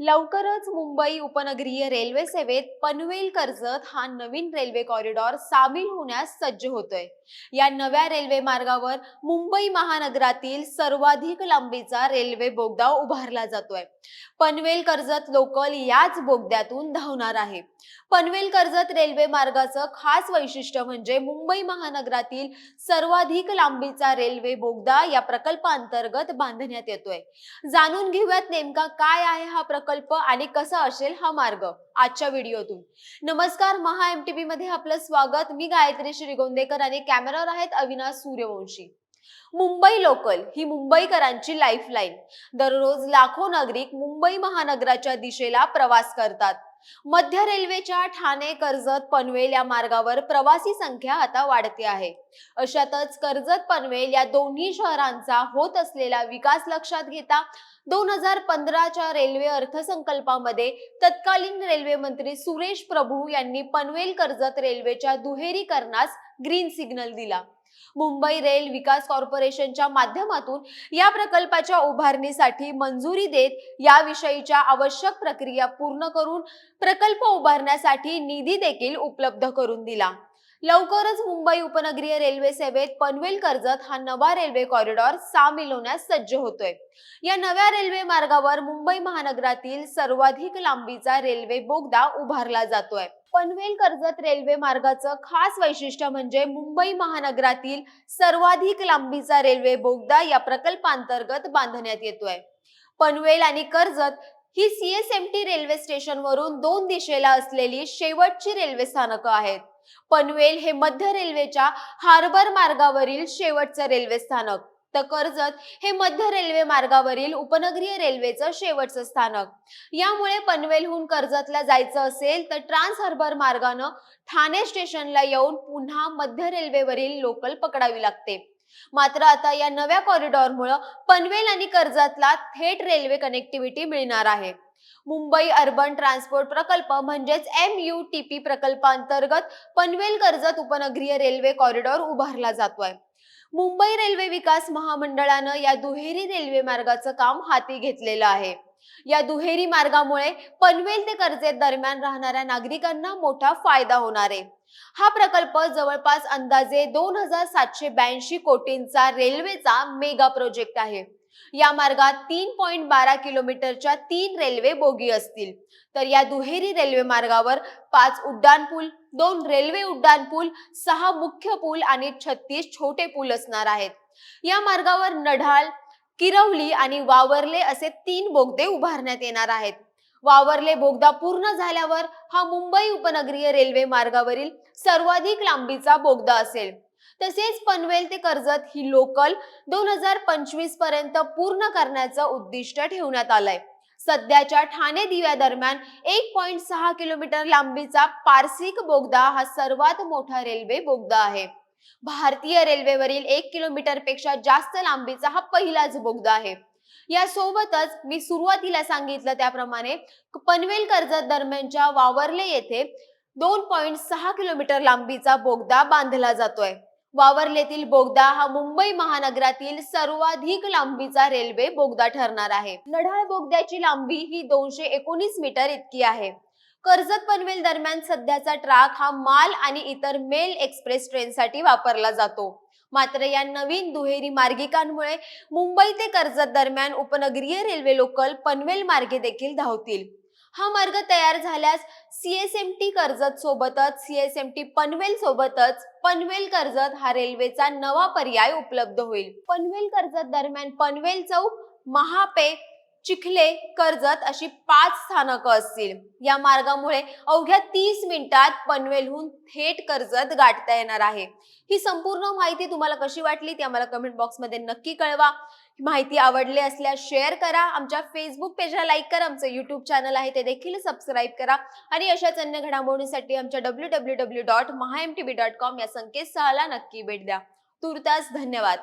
लवकरच मुंबई उपनगरीय रेल्वे सेवेत पनवेल कर्जत हा नवीन रेल्वे कॉरिडॉर सामील होण्यास सज्ज होतोय. या नव्या रेल्वे मार्गावर मुंबई महानगरातील सर्वाधिक लांबीचा रेल्वे बोगदा उभारला जातोय. पनवेल कर्जत लोकल याच बोगद्यातून धावणार आहे. पनवेल कर्जत रेल्वे मार्गाचं खास वैशिष्ट्य म्हणजे मुंबई महानगरातील सर्वाधिक लांबीचा रेल्वे बोगदा या प्रकल्पांतर्गत बांधण्यात येतोय. जाणून घेऊयात नेमका काय आहे हा प्रकल्प आणि कसा असेल हा मार्ग. आजच्या व्हिडिओतून. नमस्कार महा एम टी बी मध्ये आपलं स्वागत. मी गायत्री श्रीगोंदेकर आणि कॅमेरावर आहेत अविनाश सूर्यवंशी. मुंबई लोकल ही मुंबईकरांची लाईफलाईन दररोज लाखो नागरिक मुंबई महानगराच्या दिशेला प्रवास करतात. मध्य रेल्वेच्या ठाणे कर्जत पनवेल या मार्गावर प्रवासी संख्या आता वाढते आहे. अशातच कर्जत पनवेल या दोन्ही शहरांचा होत असलेला विकास लक्षात घेता दोन हजार पंधराच्या रेल्वे अर्थसंकल्पामध्ये तत्कालीन रेल्वे मंत्री सुरेश प्रभू यांनी पनवेल कर्जत रेल्वेच्या दुहेरीकरणास ग्रीन सिग्नल दिला. मुंबई रेल विकास कॉर्पोरेशनच्या माध्यमातून या प्रकल्पाच्या उभारणीसाठी मंजुरी देत याविषयीच्या आवश्यक प्रक्रिया पूर्ण करून प्रकल्प उभारण्यासाठी निधी देखील उपलब्ध करून दिला. लवकरच मुंबई उपनगरीय रेल्वे सेवेत पनवेल कर्जत हा नवा रेल्वे कॉरिडॉर सामील होण्यास सज्ज होतोय. या नव्या रेल्वे मार्गावर मुंबई महानगरातील सर्वाधिक लांबीचा रेल्वे बोगदा उभारला जातोय. पनवेल कर्जत रेल्वे मार्गाचं खास वैशिष्ट्य म्हणजे मुंबई महानगरातील सर्वाधिक लांबीचा रेल्वे बोगदा या प्रकल्पांतर्गत बांधण्यात येतोय. पनवेल आणि कर्जत ही सीएसएमटी रेल्वे स्टेशन वरून दोन दिशेला असलेली शेवटची रेल्वे स्थानकं आहेत. पनवेल हे मध्य रेल्वेच्या हार्बर मार्गावरील शेवटचं रेल्वे स्थानक. तर कर्जत हे मध्य रेल्वे मार्गावरील उपनगरीय रेल्वेचं शेवटचं स्थानक. यामुळे पनवेलहून कर्जतला जायचं असेल तर ट्रान्स हार्बर मार्गानं ठाणे स्टेशनला येऊन पुन्हा मध्य रेल्वेवरील लोकल पकडावी लागते. मात्र आता या नव्या कॉरिडॉरमुळे पनवेल आणि कर्जतला थेट रेल्वे कनेक्टिव्हिटी मिळणार आहे. मुंबई अर्बन ट्रान्सपोर्ट प्रकल्प म्हणजेच एम यू टी पी प्रकल्पांतर्गत पनवेल कर्जत उपनगरीय रेल्वे कॉरिडॉर उभारला जातोय. मुंबई रेल्वे विकास महामंडळानं या दुहेरी रेल्वे मार्गाचं काम हाती घेतलेलं आहे. या दुहेरी मार्गामुळे पनवेल ते कर्जत दरम्यान राहणाऱ्या नागरिकांना मोठा फायदा होणार आहे. हा प्रकल्प जवळपास अंदाजे दोन हजार सातशे ब्याऐंशी कोटींचा रेल्वेचा मेगा प्रोजेक्ट आहे. या मार्गात तीन पॉईंट बारा किलोमीटरच्या तीन रेल्वे बोगी असतील. तर या दुहेरी रेल्वे मार्गावर पाच उड्डाण पूल दोन रेल्वे उड्डाण पूल सहा मुख्य पूल आणि छत्तीस छोटे पूल असणार आहेत. या मार्गावर नढाल किरवली आणि वावरले असे तीन बोगदे उभारण्यात येणार आहेत. वावरले बोगदा पूर्ण झाल्यावर हा मुंबई उपनगरीय रेल्वे मार्गावरील सर्वाधिक लांबीचा बोगदा असेल. तसेच पनवेल ते कर्जत ही लोकल दोन हजार पंचवीसपर्यंत पूर्ण करण्याचं उद्दिष्ट ठेवण्यात आलंय. सध्याच्या ठाणे दिव्या दरम्यान एक पॉइंट सहा किलोमीटर लांबीचा पारसिक बोगदा हा सर्वात मोठा रेल्वे बोगदा आहे. भारतीय रेल्वेवरील एक किलोमीटरपेक्षा जास्त लांबीचा हा पहिलाच बोगदा आहे. या सोबतच मी सुरुवातीला सांगितलं त्याप्रमाणे पनवेल कर्जत दरम्यानच्या वावरले येथे दोन पॉइंट सहा किलोमीटर लांबीचा बोगदा बांधला जातोय. वावरलेतील बोगदा हा मुंबई महानगरातील सर्वाधिक लांबीचा रेल्वे बोगदा ठरणार आहे. लढाळ बोगद्याची लांबी ही दोनशे एकोणीस मीटर इतकी आहे. कर्जत पनवेल दरम्यान सध्याचा ट्रॅक हा माल आणि इतर मेल एक्सप्रेस ट्रेनसाठी वापरला जातो. मात्र या नवीन दुहेरी मार्गिकांमुळे मुंबई ते कर्जत दरम्यान उपनगरीय रेल्वे लोकल पनवेल मार्गे देखील धावतील. हा मार्ग तयार झाल्यास सीएसएमटी कर्जत सोबतच सीएसएमटी पनवेल सोबतच पनवेल कर्जत हा रेल्वेचा नवा पर्याय उपलब्ध होईल. पनवेल कर्जत दरम्यान पनवेल चौक महापे चिखले कर्जत अशी पाच स्थानकं असतील. या मार्गामुळे अवघ्या तीस मिनिटात पनवेलहून थेट कर्जत गाठता येणार आहे. ही संपूर्ण माहिती तुम्हाला कशी वाटली ती आम्हाला कमेंट बॉक्समध्ये नक्की कळवा. माहिती आवडली असल्यास शेअर करा. आमच्या फेसबुक पेजला लाईक करा. आमचं युट्यूब चॅनल आहे ते देखील सबस्क्राईब करा. आणि अशाच अन्य घडामोडींसाठी आमच्या W W W dot Maha M T B dot com या संकेतस्थळाला नक्की भेट द्या. तुर्तास धन्यवाद.